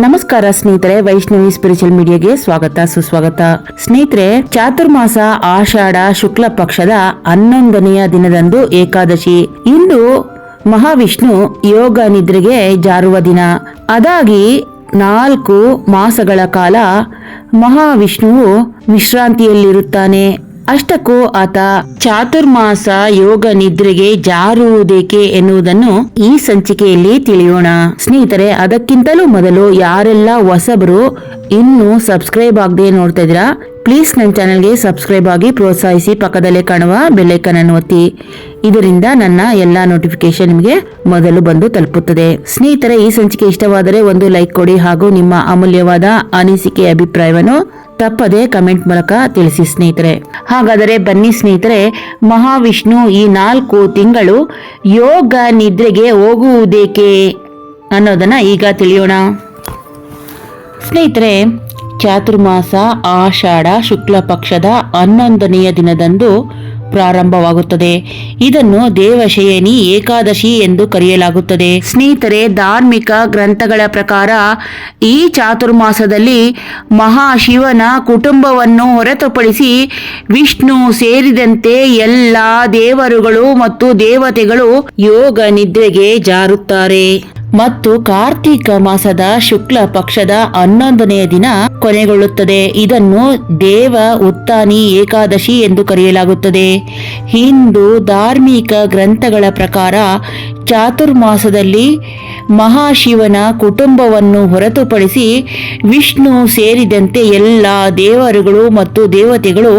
ನಮಸ್ಕಾರ ಸ್ನೇಹಿತರೆ, ವೈಷ್ಣವಿ ಸ್ಪಿರಿಚುವಲ್ ಮೀಡಿಯಾಗೆ ಸ್ವಾಗತ, ಸುಸ್ವಾಗತ. ಸ್ನೇಹಿತರೆ, ಚಾತುರ್ಮಾಸ ಆಷಾಢ ಶುಕ್ಲ ಪಕ್ಷದ ಹನ್ನೊಂದನೆಯ ದಿನದಂದು ಏಕಾದಶಿ. ಇಂದು ಮಹಾವಿಷ್ಣು ಯೋಗ ನಿದ್ರೆಗೆ ಜಾರುವ ದಿನ. ಅದಾಗಿ ನಾಲ್ಕು ಮಾಸಗಳ ಕಾಲ ಮಹಾವಿಷ್ಣುವು ವಿಶ್ರಾಂತಿಯಲ್ಲಿರುತ್ತಾನೆ. ಅಷ್ಟಕ್ಕೂ ಆತ ಚಾತುರ್ಮಾಸ ಯೋಗ ನಿದ್ರೆಗೆ ಜಾರುವುದೇಕೆ ಎನ್ನುವುದನ್ನು ಈ ಸಂಚಿಕೆಯಲ್ಲಿ ತಿಳಿಯೋಣ. ಸ್ನೇಹಿತರೆ, ಅದಕ್ಕಿಂತಲೂ ಮೊದಲು ಯಾರೆಲ್ಲ ಹೊಸಬರು ಇನ್ನೂ ಸಬ್ಸ್ಕ್ರೈಬ್ ಆಗದೆ ನೋಡ್ತಾ ಇದ್ದೀರಾ? ಪ್ಲೀಸ್ ನನ್ನ ಚಾನಲ್ಗೆ ಸಬ್ಸ್ಕ್ರೈಬ್ ಆಗಿ ಪ್ರೋತ್ಸಾಹಿಸಿ ಪಕ್ಕದಲ್ಲೇ ಕಾಣುವ ಬೆಲ್ಲೈಕನ್ ಅನ್ನು ಒತ್ತಿ. ಇದರಿಂದ ನನ್ನ ಎಲ್ಲ ನೋಟಿಫಿಕೇಶನ್ ನಿಮಗೆ ಮೊದಲು ಬಂದು ತಲುಪುತ್ತದೆ. ಸ್ನೇಹಿತರೆ, ಈ ಸಂಚಿಕೆ ಇಷ್ಟವಾದರೆ ಒಂದು ಲೈಕ್ ಕೊಡಿ ಹಾಗೂ ನಿಮ್ಮ ಅಮೂಲ್ಯವಾದ ಅನಿಸಿಕೆ ಅಭಿಪ್ರಾಯವನ್ನು ತಪ್ಪದೆ ಕಮೆಂಟ್ ಮೂಲಕ ತಿಳಿಸಿ ಸ್ನೇಹಿತರೆ. ಹಾಗಾದರೆ ಬನ್ನಿ ಸ್ನೇಹಿತರೆ, ಮಹಾವಿಷ್ಣು ಈ ನಾಲ್ಕು ತಿಂಗಳು ಯೋಗ ನಿದ್ರೆಗೆ ಹೋಗುವುದೇಕೆ ಅನ್ನೋದನ್ನ ಈಗ ತಿಳಿಯೋಣ. ಸ್ನೇಹಿತರೆ, ಚಾತುರ್ಮಾಸ, ಆಷಾಢ ಶುಕ್ಲ ಪಕ್ಷದ ಹನ್ನೊಂದನೆಯ ದಿನದಂದು ಪ್ರಾರಂಭವಾಗುತ್ತದೆ. ಇದನ್ನು ದೇವಶಯನಿ ಏಕಾದಶಿ ಎಂದು ಕರೆಯಲಾಗುತ್ತದೆ. ಸ್ನೇಹಿತರೆ, ಧಾರ್ಮಿಕ ಗ್ರಂಥಗಳ ಪ್ರಕಾರ ಈ ಚಾತುರ್ಮಾಸದಲ್ಲಿ ಮಹಾಶಿವನ ಕುಟುಂಬವನ್ನು ಹೊರತುಪಡಿಸಿ ವಿಷ್ಣು ಸೇರಿದಂತೆ ಎಲ್ಲ ದೇವರುಗಳು ಮತ್ತು ದೇವತೆಗಳು ಯೋಗ ನಿದ್ರೆಗೆ ಜಾರುತ್ತಾರೆ. ಮತ್ತು ಕಾರ್ತೀಕ ಮಾಸದ ಶುಕ್ಲ ಪಕ್ಷದ ಹನ್ನೊಂದನೆಯ ದಿನ ಕೊನೆಗೊಳ್ಳುತ್ತದೆ. ಇದನ್ನು ದೇವ ಉತ್ತಾನಿ ಏಕಾದಶಿ ಎಂದು ಕರೆಯಲಾಗುತ್ತದೆ. ಹಿಂದೂ ಧಾರ್ಮಿಕ ಗ್ರಂಥಗಳ ಪ್ರಕಾರ ಚಾತುರ್ಮಾಸದಲ್ಲಿ ಮಹಾಶಿವನ ಕುಟುಂಬವನ್ನು ಹೊರತುಪಡಿಸಿ ವಿಷ್ಣು ಸೇರಿದಂತೆ ಎಲ್ಲ ದೇವರುಗಳು ಮತ್ತು ದೇವತೆಗಳು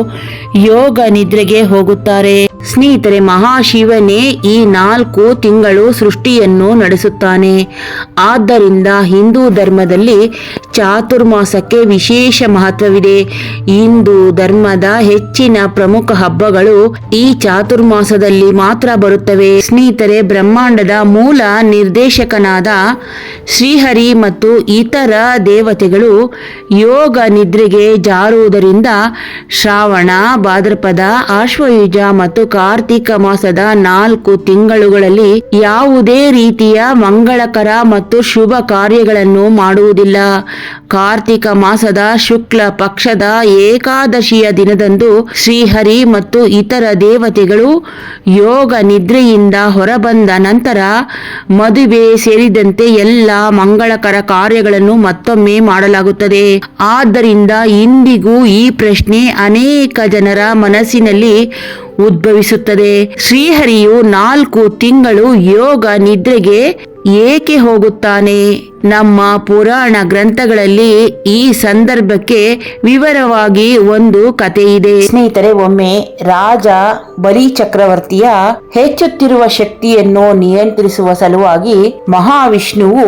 ಯೋಗ ನಿದ್ರೆಗೆ ಹೋಗುತ್ತಾರೆ. ಸ್ನೇಹಿತರೆ, ಮಹಾಶಿವನೇ ಈ ನಾಲ್ಕು ತಿಂಗಳು ಸೃಷ್ಟಿಯನ್ನು ನಡೆಸುತ್ತಾನೆ. ಆದ್ದರಿಂದ ಹಿಂದೂ ಧರ್ಮದಲ್ಲಿ ಚಾತುರ್ಮಾಸಕ್ಕೆ ವಿಶೇಷ ಮಹತ್ವವಿದೆ. ಹಿಂದೂ ಧರ್ಮದ ಹೆಚ್ಚಿನ ಪ್ರಮುಖ ಹಬ್ಬಗಳು ಈ ಚಾತುರ್ಮಾಸದಲ್ಲಿ ಮಾತ್ರ ಬರುತ್ತವೆ. ಸ್ನೇಹಿತರೆ ಬ್ರಹ್ಮಾಂಡದ ಮೂಲ ನಿರ್ದೇಶಕನಾದ ಶ್ರೀಹರಿ ಮತ್ತು ಇತರ ದೇವತೆಗಳು ಯೋಗ ನಿದ್ರೆಗೆ ಜಾರುವುದರಿಂದ ಶ್ರಾವಣ, ಭಾದ್ರಪದ ಆಶ್ವಯುಜ ಮತ್ತು ಕಾರ್ತಿಕ ಮಾಸದ ನಾಲ್ಕು ತಿಂಗಳುಗಳಲ್ಲಿ ಯಾವುದೇ ರೀತಿಯ ಮಂಗಳಕರ ಮತ್ತು ಶುಭ ಕಾರ್ಯಗಳನ್ನು ಮಾಡುವುದಿಲ್ಲ. ಕಾರ್ತಿಕ ಮಾಸದ ಶುಕ್ಲ ಪಕ್ಷದ ಏಕಾದಶಿಯ ದಿನದಂದು ಶ್ರೀಹರಿ ಮತ್ತು ಇತರ ದೇವತೆಗಳು ಯೋಗ ನಿದ್ರೆಯಿಂದ ಹೊರಬಂದ ನಂತರ ಮದುವೆ ಸೇರಿದಂತೆ ಎಲ್ಲ ಮಂಗಳಕರ ಕಾರ್ಯಗಳನ್ನು ಮತ್ತೊಮ್ಮೆ ಮಾಡಲಾಗುತ್ತದೆ. ಆದ್ದರಿಂದ ಇಂದಿಗೂ ಈ ಪ್ರಶ್ನೆ ಅನೇಕ ಜನರ ಮನಸ್ಸಿನಲ್ಲಿ ಉದ್ಭವಿಸುತ್ತದೆ. ಶ್ರೀಹರಿಯು ನಾಲ್ಕು ತಿಂಗಳು ಯೋಗ ನಿದ್ರೆಗೆ ಏಕೆ ಹೋಗುತ್ತಾನೆ? ನಮ್ಮ ಪುರಾಣ ಗ್ರಂಥಗಳಲ್ಲಿ ಈ ಸಂದರ್ಭಕ್ಕೆ ವಿವರವಾಗಿ ಒಂದು ಕಥೆ ಇದೆ ಸ್ನೇಹಿತರೆ, ಒಮ್ಮೆ ರಾಜ ಬಲಿ ಚಕ್ರವರ್ತಿಯ ಹೆಚ್ಚುತ್ತಿರುವ ಶಕ್ತಿಯನ್ನು ನಿಯಂತ್ರಿಸುವ ಸಲುವಾಗಿ ಮಹಾವಿಷ್ಣುವು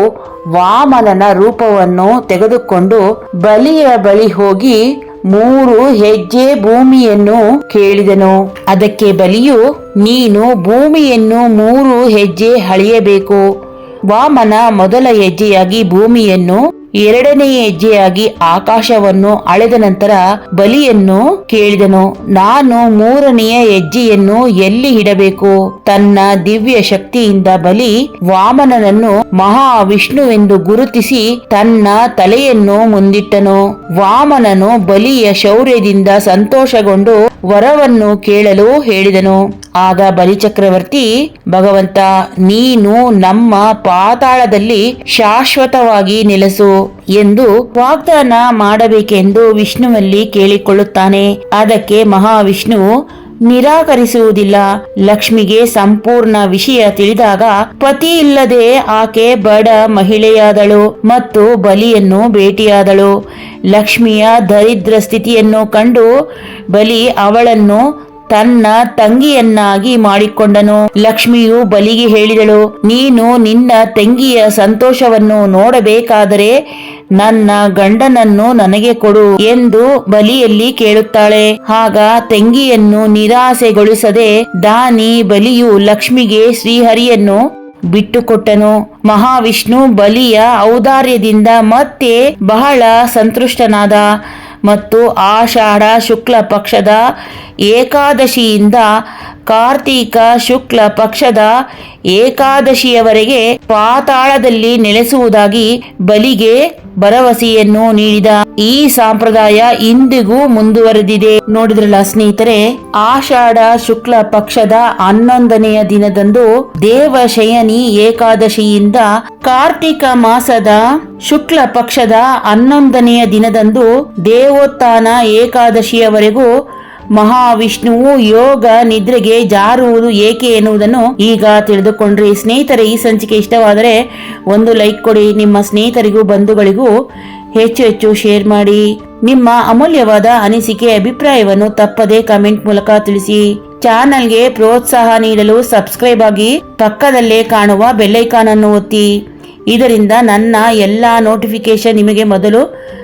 ವಾಮನನ ರೂಪವನ್ನು ತೆಗೆದುಕೊಂಡು ಬಲಿಯ ಬಳಿ ಹೋಗಿ ಮೂರು ಹೆಜ್ಜೆ ಭೂಮಿಯನ್ನು ಕೇಳಿದನು. ಅದಕ್ಕೆ ಬಲಿಯು, ನೀನು ಭೂಮಿಯನ್ನು ಮೂರು ಹೆಜ್ಜೆ ಹಳೆಯಬೇಕು ವಾಮನ ಮೊದಲ ಹೆಜ್ಜೆಯಾಗಿ ಭೂಮಿಯನ್ನು ಎರಡನೇ ಹೆಜ್ಜೆಯಾಗಿ ಆಕಾಶವನ್ನು ಅಳೆದ ನಂತರ ಬಲಿಯನ್ನು ಕೇಳಿದನು, ನಾನು ಮೂರನೆಯ ಹೆಜ್ಜೆಯನ್ನು ಎಲ್ಲಿ ಇಡಬೇಕು? ತನ್ನ ದಿವ್ಯ ಶಕ್ತಿಯಿಂದ ಬಲಿ ವಾಮನನನ್ನು ಮಹಾವಿಷ್ಣುವೆಂದು ಗುರುತಿಸಿ ತನ್ನ ತಲೆಯನ್ನು ಮುಂದಿಟ್ಟನು. ವಾಮನನು ಬಲಿಯ ಶೌರ್ಯದಿಂದ ಸಂತೋಷಗೊಂಡು ವರವನ್ನು ಕೇಳಲು ಹೇಳಿದನು. ಆಗ ಬಲಿಚಕ್ರವರ್ತಿ, ಭಗವಂತ, ನೀನು ನಮ್ಮ ಪಾತಾಳದಲ್ಲಿ ಶಾಶ್ವತವಾಗಿ ನೆಲೆಸು. ಎಂದು ವಾಗ್ದಾನ ಮಾಡಬೇಕೆಂದು ವಿಷ್ಣುವಲ್ಲಿ ಕೇಳಿಕೊಳ್ಳುತ್ತಾನೆ. ಅದಕ್ಕೆ ಮಹಾವಿಷ್ಣು, ನಿರಾಕರಿಸುವುದಿಲ್ಲ. ಲಕ್ಷ್ಮಿಗೆ ಸಂಪೂರ್ಣ ವಿಷಯ ತಿಳಿದಾಗ ಪತಿ ಇಲ್ಲದೆ ಆಕೆ ಬಡ ಮಹಿಳೆಯಾದಳು ಮತ್ತು ಬಲಿಯನ್ನು ಭೇಟಿಯಾದಳು ಲಕ್ಷ್ಮಿಯ ದರಿದ್ರ ಸ್ಥಿತಿಯನ್ನು ಕಂಡು ಬಲಿ ಅವಳನ್ನು ತನ್ನ ತಂಗಿಯನ್ನಾಗಿ ಮಾಡಿಕೊಂಡನು. ಲಕ್ಷ್ಮಿಯು ಬಲಿಗೆ ಹೇಳಿದಳು, ನೀನು ನಿನ್ನ ತಂಗಿಯ ಸಂತೋಷವನ್ನು ನೋಡಬೇಕಾದರೆ ನನ್ನ ಗಂಡನನ್ನು ನನಗೆ ಕೊಡು ಎಂದು ಬಲಿಯಲ್ಲಿ ಕೇಳುತ್ತಾಳೆ. ಆಗ ತಂಗಿಯನ್ನು ನಿರಾಸೆಗೊಳಿಸದೆ ದಾನಿ ಬಲಿಯು ಲಕ್ಷ್ಮಿಗೆ ಶ್ರೀಹರಿಯನ್ನು ಬಿಟ್ಟುಕೊಟ್ಟನು. ಮಹಾವಿಷ್ಣು ಬಲಿಯ ಔದಾರ್ಯದಿಂದ ಮತ್ತೆ ಬಹಳ ಸಂತುಷ್ಟನಾದ ಮತ್ತು ಆಷಾಢ ಶುಕ್ಲ ಪಕ್ಷದ ಏಕಾದಶಿಯಿಂದ ಕಾರ್ತೀಕ ಶುಕ್ಲ ಪಕ್ಷದ ಏಕಾದಶಿಯವರೆಗೆ ಪಾತಾಳದಲ್ಲಿ ನೆಲೆಸುವುದಾಗಿ ಬಲಿಗೆ ಭರವಸೆಯನ್ನು ನೀಡಿದ ಈ ಸಂಪ್ರದಾಯ ಇಂದಿಗೂ ಮುಂದುವರೆದಿದೆ. ನೋಡಿದ್ರಲ್ಲ ಸ್ನೇಹಿತರೆ, ಆಷಾಢ ಶುಕ್ಲ ಪಕ್ಷದ ಹನ್ನೊಂದನೆಯ ದಿನದಂದು ದೇವಶಯನಿ ಏಕಾದಶಿಯಿಂದ ಕಾರ್ತಿಕ ಮಾಸದ ಶುಕ್ಲ ಪಕ್ಷದ ಹನ್ನೊಂದನೆಯ ದಿನದಂದು ದೇವೋತ್ಥಾನ ಏಕಾದಶಿಯವರೆಗೂ ಮಹಾವಿಷ್ಣುವು ಯೋಗ ನಿದ್ರೆಗೆ ಜಾರುವುದು ಏಕೆ ಎನ್ನುವುದನ್ನು ಈಗ ತಿಳಿದುಕೊಂಡ್ರಿ. ಸ್ನೇಹಿತರೆ, ಈ ಸಂಚಿಕೆ ಇಷ್ಟವಾದರೆ ಒಂದು ಲೈಕ್ ಕೊಡಿ. ನಿಮ್ಮ ಸ್ನೇಹಿತರಿಗೂ, ಬಂಧುಗಳಿಗೂ ಹೆಚ್ಚು ಹೆಚ್ಚು ಶೇರ್ ಮಾಡಿ. ನಿಮ್ಮ ಅಮೂಲ್ಯವಾದ ಅನಿಸಿಕೆ, ಅಭಿಪ್ರಾಯವನ್ನು ತಪ್ಪದೆ ಕಮೆಂಟ್ ಮೂಲಕ ತಿಳಿಸಿ. ಚಾನಲ್ಗೆ ಪ್ರೋತ್ಸಾಹ ನೀಡಲು ಸಬ್ಸ್ಕ್ರೈಬ್ ಆಗಿ ಪಕ್ಕದಲ್ಲೇ ಕಾಣುವ ಬೆಲ್ಲೈಕಾನ್ ಅನ್ನು ಒತ್ತಿ. ಇದರಿಂದ ನನ್ನ ಎಲ್ಲ ನೋಟಿಫಿಕೇಶನ್ ನಿಮಗೆ ಮೊದಲು